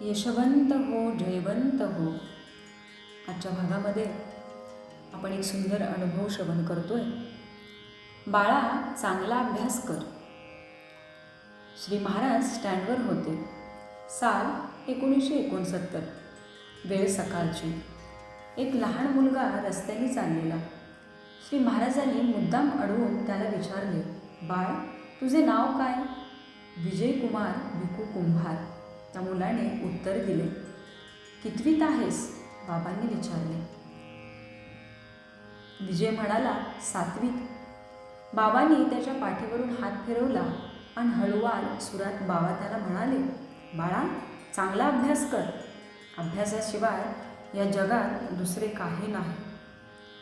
यशवंत हो जयवंत हो आजच्या भागामध्ये आपण एक सुंदर अनुभव श्रवण करतोय. बाळा चांगला अभ्यास कर. श्री महाराज स्टँडवर होते. साल एकोणीसशे एकोणसत्तर. वेळ सकाळची. एक लहान मुलगा रस्त्याने चाललेला. श्री महाराजांनी मुद्दाम अडवून त्याला विचारले बाळ तुझे नाव काय? विजय कुमार भिकू कुंभार. त्या मुलाने उत्तर दिले कितवीत आहेस? बाबांनी विचारले. विजय म्हणाला सातवीत. बाबांनी त्याच्या पाठीवरून हात फिरवला आणि हळूवार सुरात बाबा त्याला म्हणाले बाळा चांगला अभ्यास कर. अभ्यासाशिवाय या जगात दुसरे काही नाही.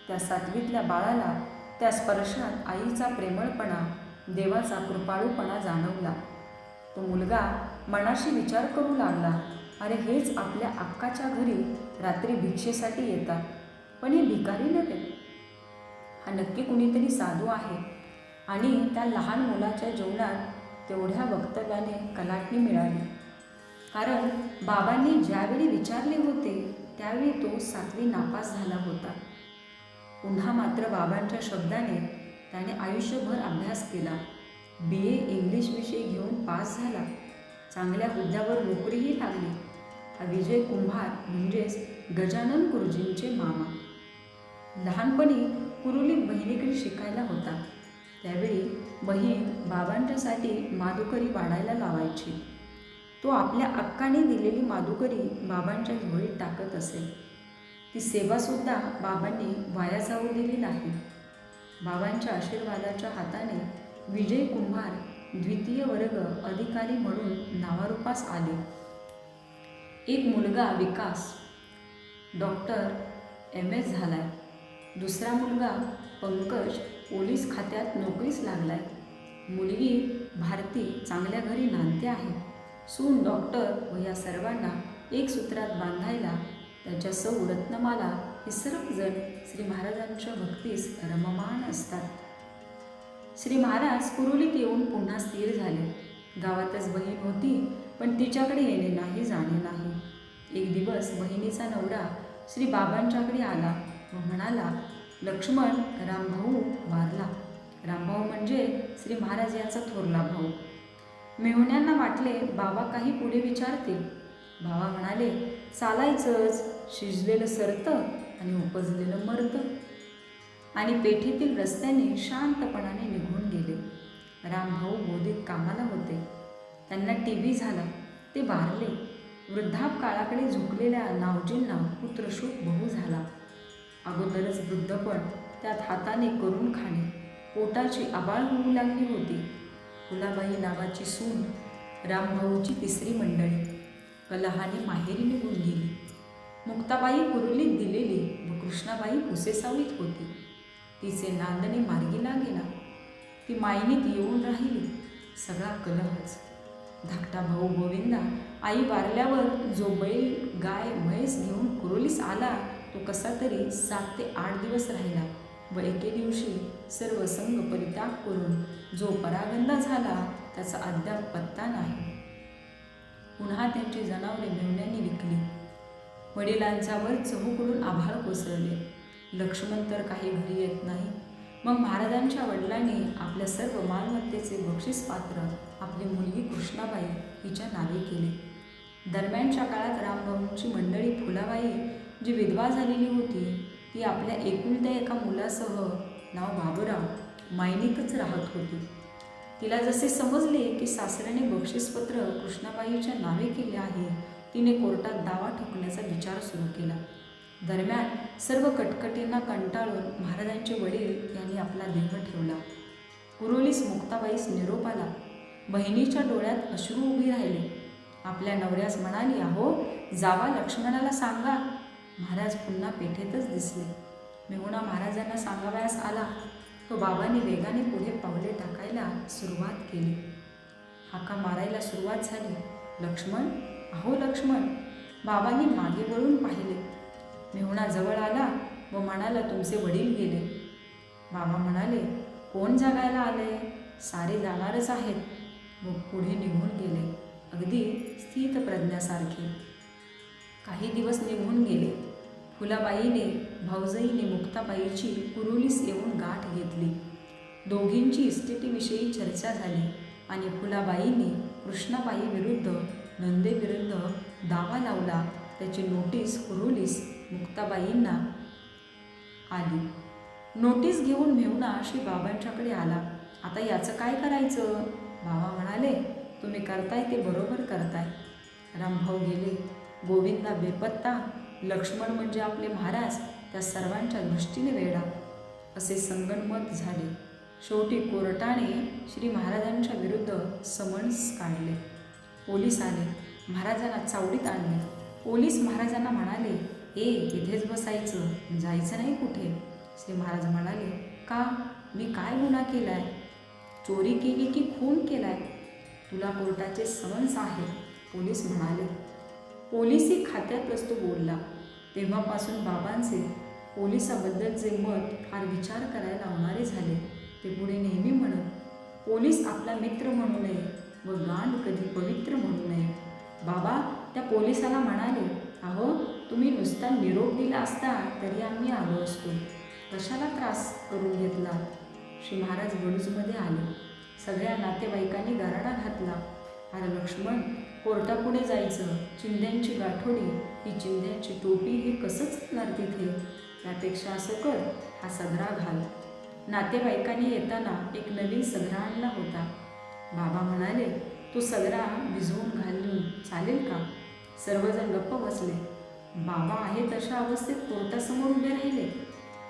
त्या सातवीतल्या बाळाला त्या स्पर्शात आईचा प्रेमळपणा देवाचा कृपाळूपणा जाणवला. तो मुलगा मनाशी विचार करू लागला. अरे हेच आपल्या अक्काच्या घरी रात्री भिक्षेसाठी येतात. पण हे भिकारी नव्हे. हा नक्की कुणीतरी साधू आहे. आणि त्या लहान मुलाच्या जीवनात तेवढ्या वक्तव्याने कलाटणी मिळाली. कारण बाबांनी ज्यावेळी विचारले होते त्यावेळी तो सातवी नापास झाला होता. पुन्हा मात्र बाबांच्या शब्दाने त्याने आयुष्यभर अभ्यास केला. बी. ए. इंग्लिश विषय घेऊन पास झाला. चांगल्या हुद्द्यावर नोकरीही लागली. हा विजय कुंभार म्हणजेच गजानन गुरुजींचे मामा. लहानपणी कुरुली बहिणीकडे शिकायला होता. त्यावेळी बहीण बाबांच्यासाठी माधुकरी वाढायला लावायची. तो आपल्या अक्काने दिलेली माधुकरी बाबांच्या झोळीत टाकत असे. ती सेवासुद्धा बाबांनी वाया जाऊ दिली नाही. बाबांच्या आशीर्वादाच्या हाताने विजय कुंभार द्वितीय वर्ग अधिकारी म्हणून नावारूपास आले. एक मुलगा विकास डॉक्टर एम एस झालाय. दुसरा मुलगा पंकज पोलीस खात्यात नोकरीस लागलाय. मुलगी भारती चांगल्या घरी नांदते आहे. सून डॉक्टर व या सर्वांना एक सूत्रात बांधायला त्याच्या सौ रत्नमाला हे सर्वजण श्री महाराजांच्या भक्तीस रममान असतात. श्री महाराज कुरुलीत येऊन पुन्हा स्थिर झाले. गावातच बहीण होती पण तिच्याकडे येणे नाही जाणे नाही. एक दिवस बहिणीचा नवरा श्री बाबांच्याकडे आला व म्हणाला लक्ष्मण रामभाऊ वारला. रामभाऊ म्हणजे श्री महाराज यांचा थोरला भाऊ. मेहुण्यांना वाटले बाबा काही पुढे विचारतील. बाबा म्हणाले चालायचंच. शिजलेलं सरतं आणि उपजलेलं मरतं. आणि पेठेतील रस्त्याने शांतपणाने निघून गेले. रामभाऊ गोदीत कामाला होते. त्यांना टी व्ही झाला. ते वारले वृद्धाप काळाकडे झुकलेल्या नावजींना पुत्रशोक बहु झाला. अगोदरच वृद्धपण त्यात हाताने करून खाणे पोटाची आबाळ होऊ लागली होती. फुलाबाई नावाची सून रामभाऊची तिसरी मंडळी कलहाने माहेरी निघून गेली. मुक्ताबाई कुरुलीत दिलेली व कृष्णाबाई पुसेसावीत होती. तिचे नांदणे मार्गी गेला ती मायनीत येऊन राहिली. सगळा कलहच. धाकटा भाऊ गोविंदा आई वारल्यावर जो बैल गाय म्हैस घेऊन कुरोलीस आला तो कसा तरी सात ते आठ दिवस राहिला व एके दिवशी सर्व संघ परित्याग करून जो परागंदा झाला त्याचा अद्याप पत्ता नाही. पुन्हा त्यांची जनावरे मेवण्यांनी विकली. वडिलांच्यावर चहूकडून आभाळ कोसळले. लक्ष्मण तर काही घरी येत नाही. मग महाराजांच्या वडिलांनी आपल्या सर्व मालमत्तेचे बक्षीस पात्र आपली मुलगी कृष्णाबाई हिच्या नावे केले. दरम्यानच्या काळात रामभाऊंची मंडळी फुलाबाई जी विधवा झालेली होती ती आपल्या एकुलत्या एका मुलासह नाव बाबूराव मायनिकच राहत होती. तिला जसे समजले की सासऱ्याने बक्षीसपत्र कृष्णाबाईच्या नावे केले आहे तिने कोर्टात दावा ठोकण्याचा विचार सुरू केला. दरम्यान सर्व कटकटींना कंटाळून महाराजांचे वडील यांनी आपला देह ठेवला. कुरोलीस मुक्ताबाईस निरोप आला. बहिणीच्या डोळ्यात अश्रू उभी राहिले. आपल्या नवऱ्यास म्हणाली अहो जावा लक्ष्मणाला सांगा. महाराज पुन्हा पेठेतच दिसले. मेहुणा महाराजांना सांगावयास आला. तो बाबांनी वेगाने पुढे पावले टाकायला सुरुवात केली. हाका मारायला सुरुवात झाली. लक्ष्मण अहो लक्ष्मण. बाबांनी मागे वळून पाहिले. मेहुणा जवळ आला व म्हणाला तुमचे वडील गेले. बाबा म्हणाले कोण जगायला आले सारे जाणारच आहेत. व पुढे निघून गेले अगदी स्थित प्रज्ञासारखे. काही दिवस निघून गेले. फुलाबाईने भाऊजाईने मुक्ताबाईची कुरुलीस येऊन गाठ घेतली. दोघींची इस्टेटीविषयी चर्चा झाली आणि फुलाबाईने कृष्णाबाई विरुद्ध नंदेविरुद्ध दावा लावला. त्याची नोटीस कुरुलीस मुक्ताबाईंना आली. नोटीस घेऊन मेहुणा श्री बाबांच्याकडे आला. आता याचं काय करायचं? बाबा म्हणाले तुम्ही करताय ते बरोबर करताय. रामभाऊ गेले. गोविंदा बेपत्ता लक्ष्मण म्हणजे आपले महाराज त्या सर्वांच्या दृष्टीने वेडा. असे संगणमत झाले. शेवटी कोर्टाने श्री महाराजांच्या विरुद्ध समन्स काढले. पोलीस आले. महाराजांना चावडीत आणले. पोलीस महाराजांना म्हणाले ए इथेच बसायचं. जायचं नाही कुठे? श्री महाराज म्हणाले का? मी काय गुन्हा केलाय? चोरी केली की खून केलाय? तुला कोर्टाचे समन्स आहे. पोलीस म्हणाले पोलिसी खात्यात तो बोलला. तेव्हापासून बाबांचे पोलिसाबद्दलचे मत फार विचार करायला लावणारे झाले ते पुढे नेहमी म्हणत पोलीस आपला मित्र म्हणू नये व गांड कधी पवित्र म्हणू नये. बाबा त्या पोलिसाला म्हणाले अहो तुम्ही नुसता निरोप दिला असता तरी आम्ही आलो असतो. कशाला त्रास करून घेतला? श्री महाराज गणूजमध्ये आले. सगळ्या नातेवाईकांनी गाराडा घातला. अरे लक्ष्मण कोर्टापुढे जायचं. चिंध्यांची गाठोडी ही चिंध्यांची टोपी हे कसं चालणार तिथे? त्यापेक्षा असं कर हा सदरा घाल. नातेवाईकांनी येताना एक नवीन सदरा आणला होता. बाबा म्हणाले तो सदरा भिजवून घालून चालेल का? सर्वजण गप्प बसले. बाबा आहे तशा अवस्थेत कोर्टासमोर उभे राहिले.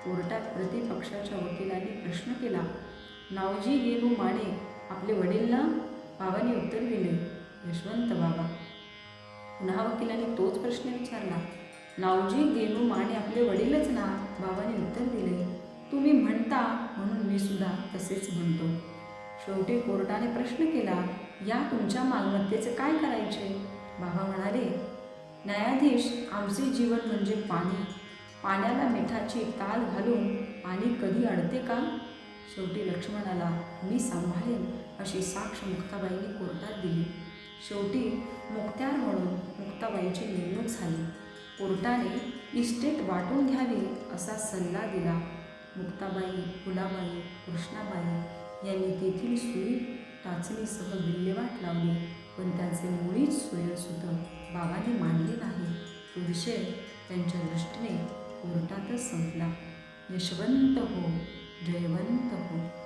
कोर्टात प्रतिपक्षाच्या वकिलाने प्रश्न केला नावजी गेलू माने आपले वडील ना बाबांनी उत्तर दिले यशवंत बाबा. पुन्हा वकिलाने तोच प्रश्न विचारला नावजी गेलू माने आपले वडीलच ना बाबांनी उत्तर दिले? तुम्ही म्हणता म्हणून मी सुद्धा तसेच म्हणतो. शेवटी कोर्टाने प्रश्न केला या तुमच्या मालमत्तेचे काय करायचे? बाबा म्हणाले न्यायाधीश आमचे जीवन म्हणजे पाणी. पाण्याला मिठाची ताल घालून पाणी कधी अडते का? शेवटी लक्ष्मणाला मी सांभाळेन अशी साक्ष मुक्ताबाईंनी कोर्टात दिली. शेवटी मुक्त्यार म्हणून मुक्ताबाईची नेमणूक झाली. कोर्टाने इस्टेट वाटून घ्यावी असा सल्ला दिला. मुक्ताबाई फुलाबाई कृष्णाबाई यांनी तेथील सुई टाचणीसह विल्हेवाट लावली पण त्यांचे मुळीच सोयरसुद्धा बाबाने मांडले नाही. तो विषय त्यांच्या दृष्टीने कोर्टातच संपला. यशवंत हो जयवंत हो.